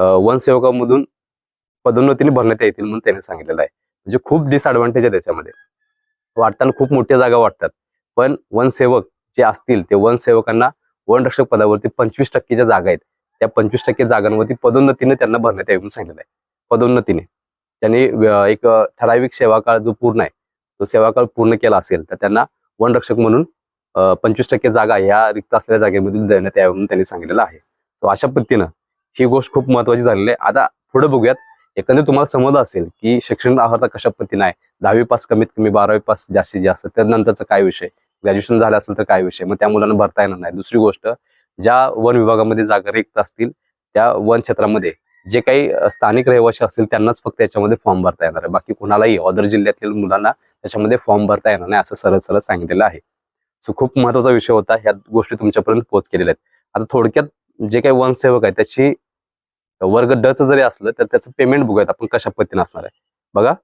वनसेवकामधून पदोन्नतीने भरण्यात येतील म्हणून त्यांनी सांगितलेलं आहे. म्हणजे खूप डिसअडव्हान्टेज आहे त्याच्यामध्ये. वाटताना खूप मोठ्या जागा वाटतात. पण वनसेवक जे असतील ते वनसेवकांना वनरक्षक पदावरती पंचवीस टक्केच्या जागा आहेत. त्या पंचवीस टक्के जागांवरती पदोन्नतीने त्यांना भरण्यात येऊन सांगितलेलं आहे. पदोन्नतीने. त्यांनी एक ठराविक सेवाकाळ जो पूर्ण आहे तो सेवाकाळ पूर्ण केला असेल तर त्यांना वनरक्षक म्हणून पंचवीस टक्के जागा ह्या रिक्त असलेल्या जागेमधील देण्यात यावं म्हणून त्यांनी सांगितलेलं आहे. सो अशा पद्धतीनं ही गोष्ट खूप महत्वाची झालेली आहे. आता पुढे बघूयात. एकंदरीत तुम्हाला समजलं असेल की शिक्षण अर्हता कशा पद्धतीने आहे? दहावी पास कमीत कमी बारावी पास जास्तीत जास्त. त्यानंतरचा काय विषय? ग्रॅज्युएशन झालं असेल तर काय विषय? मग त्या मुलांना भरता येणार नाही. दुसरी गोष्ट ज्या वन विभागामध्ये जागा रिक्त असतील त्या वन क्षेत्रामध्ये जे काही स्थानिक रहिवासी असतील त्यांनाच फक्त याच्यामध्ये फॉर्म भरता येणार आहे. बाकी कुणालाही अदर जिल्ह्यातील मुलांना त्याच्यामध्ये फॉर्म भरता येणार नाही असं सरळ सरळ सांगितलेलं आहे. सो खूप महत्त्वाचा विषय होता. ह्या गोष्टी तुमच्यापर्यंत पोहोच केलेल्या आहेत. आता थोडक्यात जे काही वनसेवक आहे त्याची वर्ग डच जरी असलं तर त्याचं पेमेंट बघूयात आपण कशा पद्धतीने असणार आहे. बघा